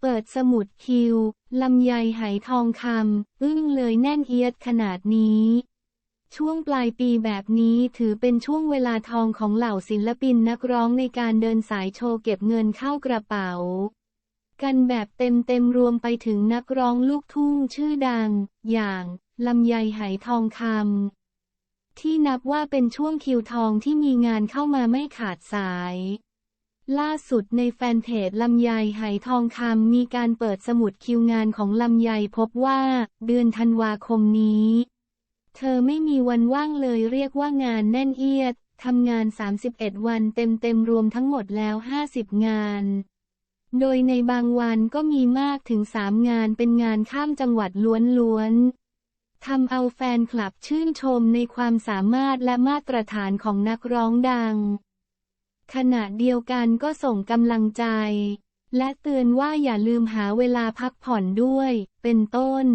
เปิดสมุดคิว ลำไยไหทองคำอึ้งเลยแน่นเอียดขนาดนี้ ช่วงปลายปีแบบนี้ถือเป็นช่วงเวลาทองของเหล่าศิลปินนักร้องในการเดินสายโชว์เก็บเงินเข้ากระเป๋า กันแบบเต็มเต็มๆรวมไปถึงนักร้องลูกทุ่งชื่อดัง อย่างลำไยไหทองคำที่นับว่าเป็นช่วงคิวทองที่มีงานเข้ามาไม่ขาดสาย ล่าสุดในแฟนเพจลำไยไหทองคำมีการเปิดสมุดคิวงานของลำไยพบว่า เดือนธันวาคมนี้ เธอไม่มีวันว่างเลยเรียกว่างานแน่นเอียดทำงาน 31 วันเต็มๆรวมทั้งหมดแล้ว 50 งาน โดยในบางวันก็มีมากถึง 3 งานเป็นงานข้ามจังหวัดล้วนๆทำเอาแฟนคลับชื่นชมในความสามารถและมาตรฐานของนักร้องดัง ขณะเดียวกันก็ส่งกำลังใจ และเตือนว่าอย่าลืมหาเวลาพักผ่อนด้วย เป็นต้น